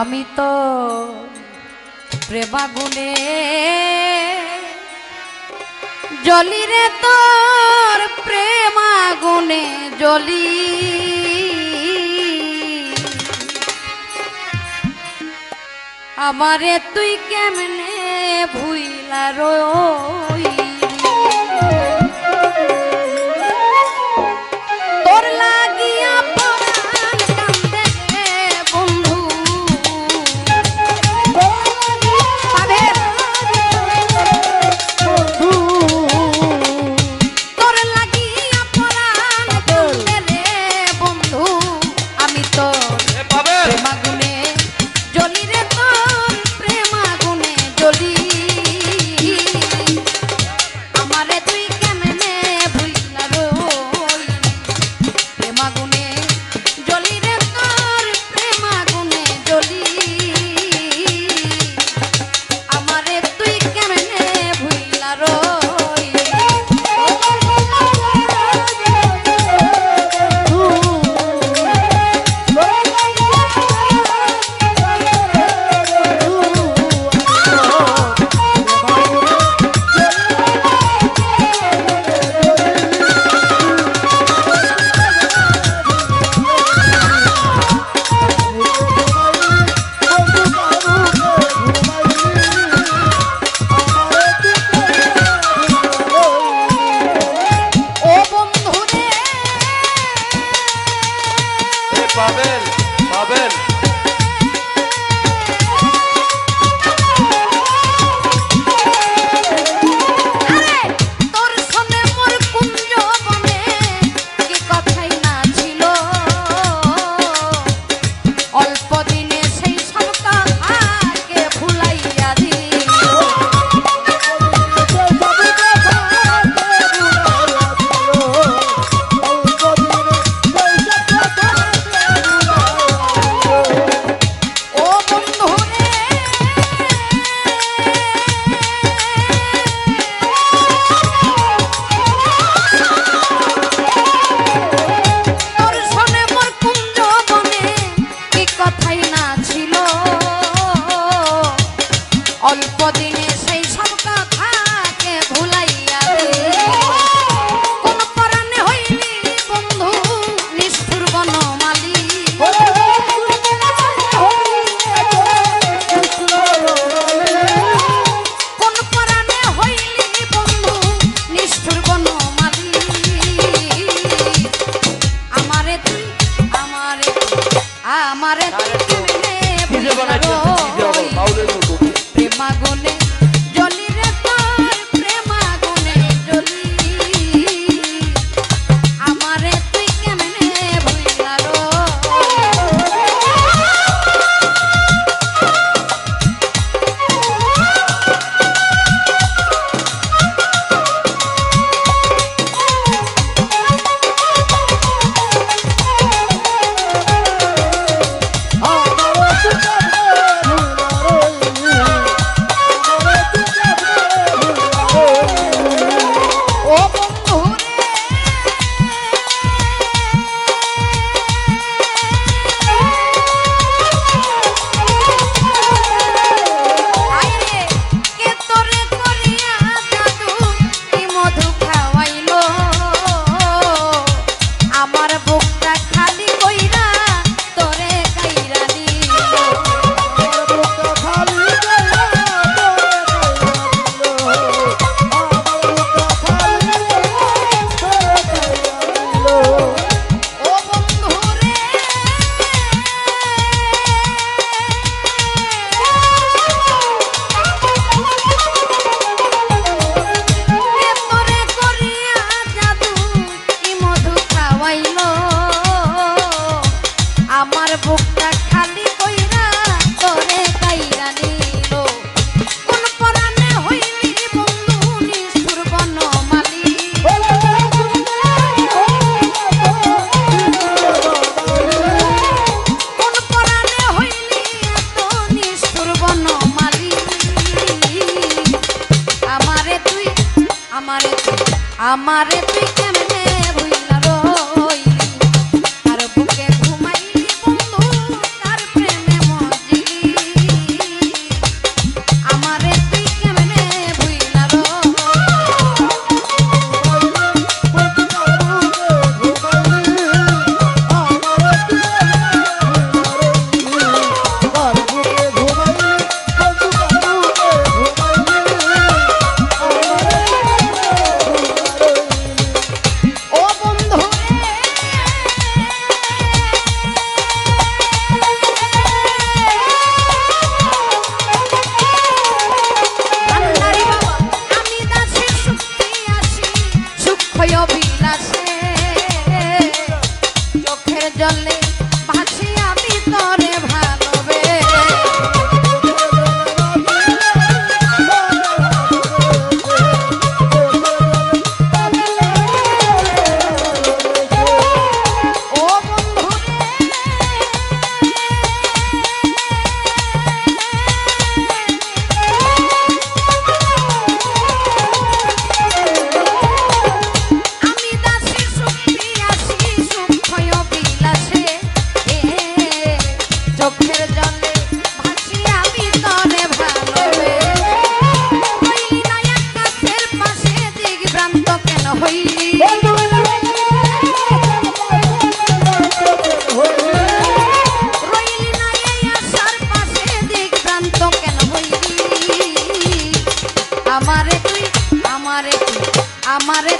আমি তো প্রেমাগুনে জলি রে তোর প্রেমাগুনে জলি আমারে তুই কেমনে ভুইলা রই? তারে আমারে তুই আমারে তুই আমারে তুই আমারে